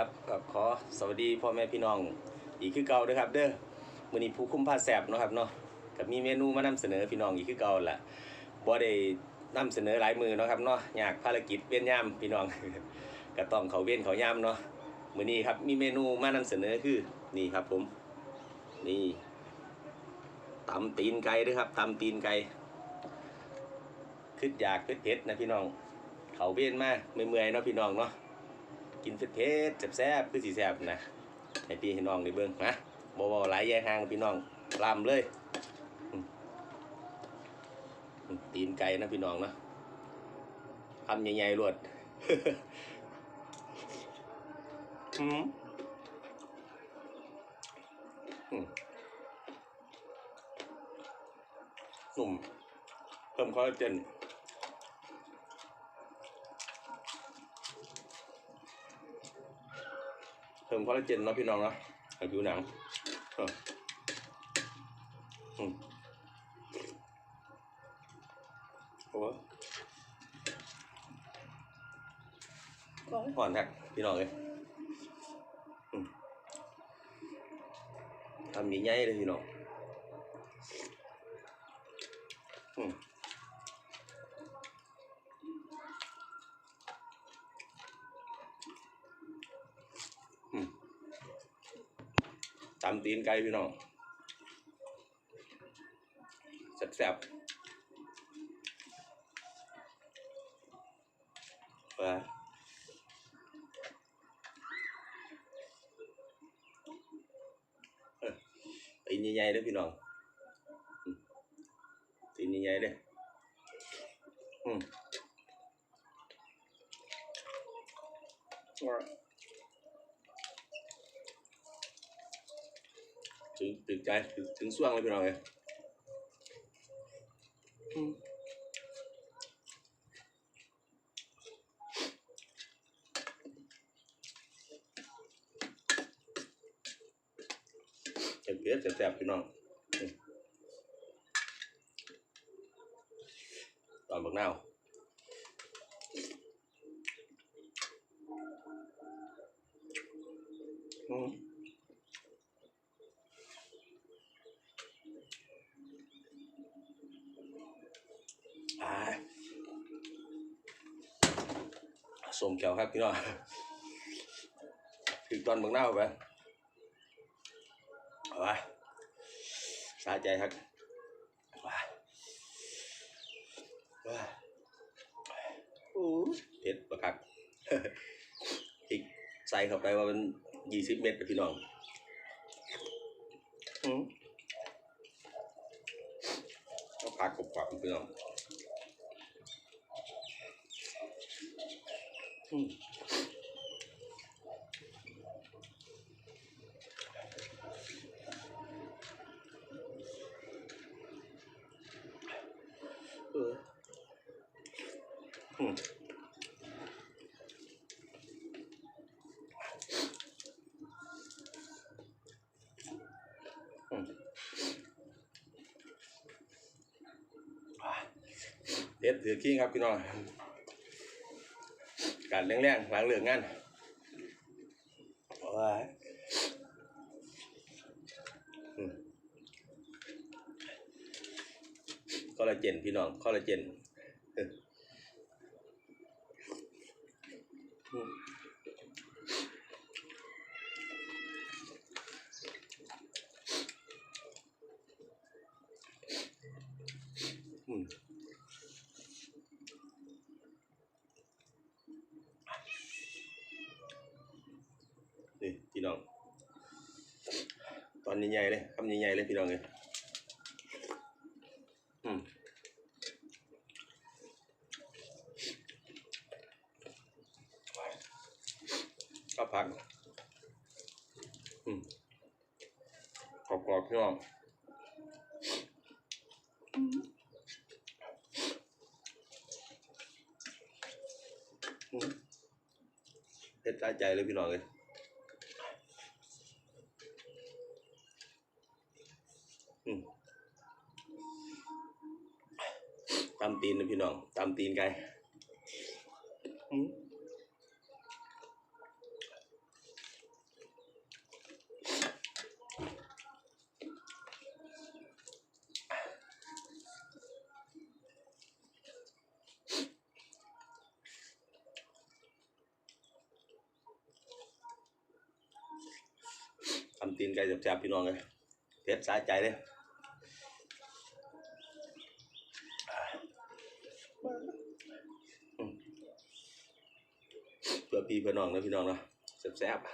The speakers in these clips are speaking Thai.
ครับก็ขอสวัสดีพ่อแม่พี่น้อง อีกคือเก่าด้อครับเด้อมื้อนี้ผู้คุ้มผ้าแสบเนาะครับเนาะก็มีเมนูมานำเสนอพี่น้องอีกคือเก่าล่ะบ่ได้นำเสนอหลายมือเนาะครับเนาะอยากภารกิจเว้นยามพี่น้องก็ต้องเขาเว้นเขายามเนาะมื้อนี้ครับมีเมนูมานำเสนอคือนี่ครับผม นี่ตำตีนไก่ด้อครับตำตีนไก่คืออยากเผ็ดๆนะพี่น้องเขาเว้นมาเมื่อยๆเนาะพี่น้องเนาะ กินเผ็ดๆแซ่บๆคือสีแซ่บนะให้พี่ให้น้องได้เบิ่งนะบ่บ่หลายแย่ห่างพี่น้องลำเลยตีนไก่นะพี่น้องเนาะคำใหญ่ๆรวดอืมนุ่มเพิ่มคอลลาเจน เพิ่มคอลลาเจนเนาะพี่น้องเนาะให้ผิวหนังอืมโอ้ห่อนครับพี่น้องเลยทำใหญ่เลยพี่น้องอืม ตำตีนไก่พี่น้องแซ่บๆว่าตีนใหญ่ๆเลยพี่น้องตีนใหญ่ๆเลยอืม ถึงถึงใจถึงถึงส่วงเลยพี่น้องเลยอืมเผ็ดเผ็ดแซ่บๆพี่น้องอืมตอนบักนาวอืม อ่าสม เขียวครับพี่น้องถึงตอนเบิ่งหน้าไปเอาไปสาใจครับว้าว้าโอ้เผ็ดประคักอีกใส่เข้าไปว่ามันยี่สิบเม็ดไปพี่น้องอืมก็พักกรอบๆพี่น้อง อืมเอออืมอืมอะเด็ดถือขี้ครับพี่น้อง การแรงๆหลังเลือกงานโอ้ยอืมคอลลาเจนพี่น้องคอลลาเจนอืมอืม นี่ พี่น้อง ตอนใหญ่ๆเลยคำใหญ่ๆเลยพี่น้องเลยอืมก็ผักอืมกรอบพี่น้องอืมเผ็ดตาใจเลยพี่น้องเลย ตามตีนนะพี่น้อง ตามตีนไยตามตีนไก่จับๆพี่น้องเลยเทสสายใจเลย พื่อพี่เพื่อน้องนะพี่น้องเนาะแซ่บๆ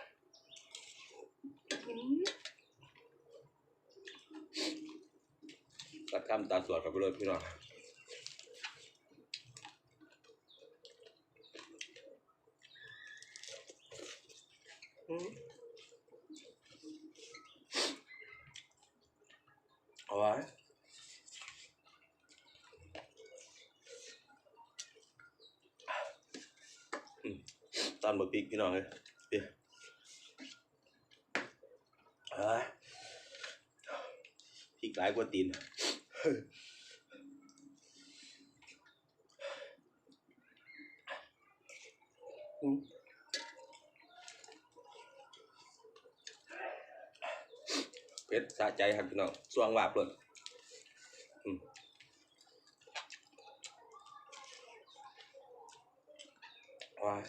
ตัดคำตาสวดกับไปเลยพี่น้องอืมเอาไว้อืมต อนบะปีกพี่น้องเลยเดี๋ยวเอาไว้พริกหลายกว่าตีนอืมเพชรสะใจครับพี่น้องสว่างวาบเลยอืมว้าย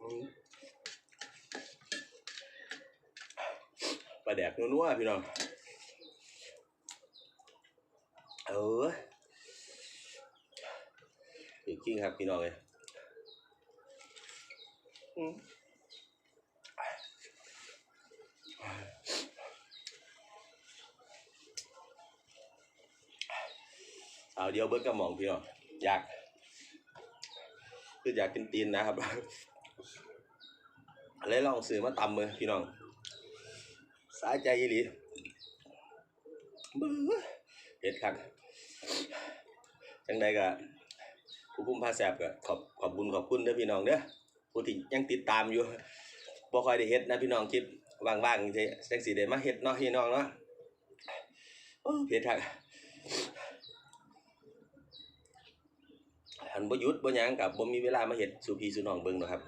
อืมปลาแดก นัวๆพี่น้อง เออจริงครับพี่น้องเลยอืมเอาเดียวเบิร์ดกระหม่องพี่น้องอยาก คืออยากกินตีนนะครับเลยลองซื้อมาตำมือพี่น้อง สายใจอีหลีบื้อเผ็ดครับจังใดก็ผู้คุมพาแสบก็ขอบขอบบุญขอบคุณเด้อพี่น้องเด้อผู้ที่ยังติดตามอยู่บ่ค่อยได้เฮ็ดนะพี่น้องคลิปว่างๆจังจังสิได้มาเฮ็ดเนาะพี่น้องเนาะเผ็ดคักอันบ่หยุดบ่หยังกับบ่มีเวลามาเฮ็ดสู่พี่สู่น้องเบิ่งเนาะครับ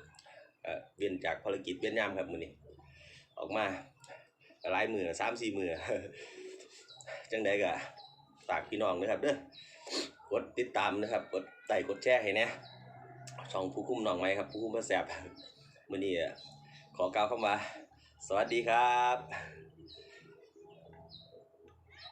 เอ่อเว้นจากภารกิจเวียนยามครับมื้อนี้ออกมา หลายมื้อสามสี่มือจังใดก็ฝากพี่น้องนะครับเด้อกดติดตามนะครับ กดไลค์กดแชร์ให้นะช่องผู้คุมน้องไหมครับผู้คุมพระแสบมื่อนี้ขอกล่าวคำว่า สวัสดีครับ